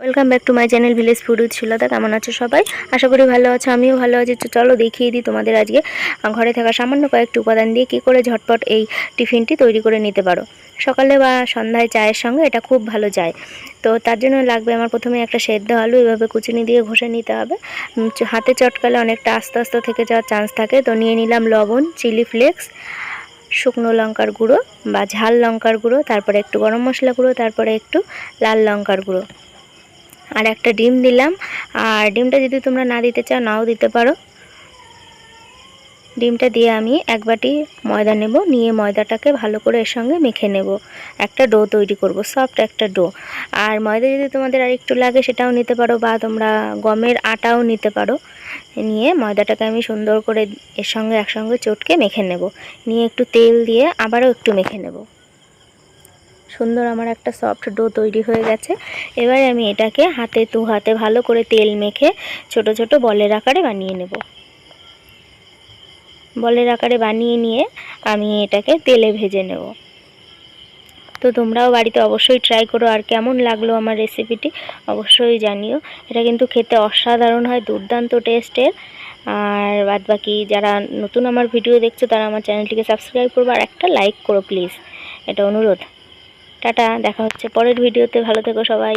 Welcome back to my channel village food with Sulata কেমন আছো সবাই? আশা করি ভালো আছো, আমিও ভালো আছি। তো চলো দেখিয়ে দিই তোমাদের আজকে ঘরে থাকা সামান্য কয়েকটি উপাদান দিয়ে কী করে ঝটপট এই টিফিনটি তৈরি করে নিতে পারো। সকালে বা সন্ধ্যায় চায়ের সঙ্গে এটা খুব ভালো যায়। তো তার জন্য লাগবে আমার প্রথমে একটা সেদ্ধ আলু, এভাবে কুচিনি দিয়ে ঘষে নিতে হবে। হাতে চটকালে অনেকটা আস্তে আস্তে থেকে যাওয়ার চান্স থাকে। তো নিয়ে নিলাম লবণ চিলি ফ্লেক্স শুকনো লঙ্কার গুঁড়ো বা ঝাল লঙ্কার গুঁড়ো, তারপরে একটু গরম মশলা গুঁড়ো, তারপরে একটু লাল লঙ্কার গুঁড়ো। আর একটা ডিম দিলাম। আর ডিমটা যদি তোমরা না দিতে চাও, নাও দিতে পারো। ডিমটা দিয়ে আমি এক বাটি ময়দা নেব, নিয়ে ময়দাটাকে ভালো করে এর সঙ্গে মেখে নেব। একটা ডো তৈরি করব, সফট একটা ডো। আর ময়দা যদি তোমাদের আর একটু লাগে, সেটাও নিতে পারো, বা তোমরা গমের আটাও নিতে পারো। নিয়ে ময়দাটাকে আমি সুন্দর করে এর সঙ্গে একসঙ্গে চটকে মেখে নেব। নিয়ে একটু তেল দিয়ে আবারও একটু মেখে নেব। সুন্দর আমার একটা সফট ডো তৈরি হয়ে গেছে। এবারে আমি এটাকে হাতে দু হাতে ভালো করে তেল মেখে ছোট ছোট বলের আকারে বানিয়ে নেব। বলের আকারে বানিয়ে নিয়ে আমি এটাকে তেলে ভেজে নেব। তো তোমরাও বাড়িতে অবশ্যই ট্রাই করো, আর কেমন লাগল আমার রেসিপিটি অবশ্যই জানিও। এটা কিন্তু খেতে অসাধারণ হয়, দুর্দান্ত টেস্টের আর বাদ বাকি যারা নতুন আমার ভিডিও দেখছ, তারা আমার চ্যানেলটিকে সাবস্ক্রাইব করব, আর একটা লাইক করো প্লিজ এটা অনুরোধ। টাটা দেখা হচ্ছে পরের ভিডিওতে ভালো থেকো সবাই।